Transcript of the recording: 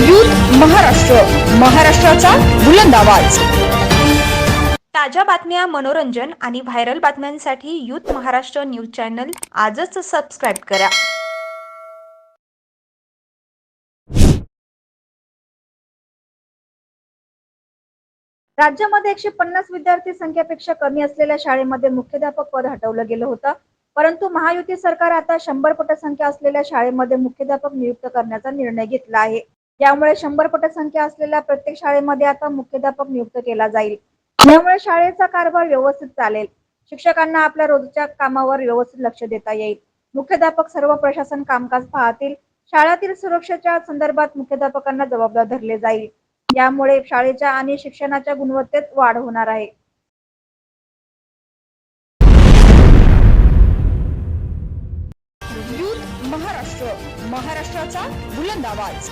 Youth Maharashtra महाराष्ट्राचा बुलंद आवाज. ताज्या बातम्या मनोरंजन आणि व्हायरल बातम्यांसाठी यूथ महाराष्ट्र न्यूज चॅनल आजच सबस्क्राईब करा. राज्यामध्ये एकशे पन्नास विद्यार्थी संख्येपेक्षा कमी असलेल्या शाळेमध्ये मुख्याध्यापक पद हटवलं गेलं होतं. परंतु महायुती सरकार आता शंभर पटसंख्या असलेल्या शाळेमध्ये मुख्याध्यापक नियुक्त करण्याचा निर्णय घेतला आहे. यामुळे शंभर पटसंख्या असलेल्या प्रत्येक शाळेमध्ये आता मुख्याध्यापक नियुक्त केला जाईल. यामुळे शाळेचा कारभार व्यवस्थित चालेल. शिक्षकांना आपल्या रोजच्या कामावर व्यवस्थित लक्ष देता येईल. मुख्याध्यापक सर्व प्रशासन कामकाज पाहतील. शाळातील सुरक्षेच्या संदर्भात मुख्याध्यापकांना जबाबदार धरले जाईल. यामुळे शाळेच्या आणि शिक्षणाच्या गुणवत्तेत वाढ होणार आहे. महाराष्ट्र महाराष्ट्राचा बुलंद आवाज.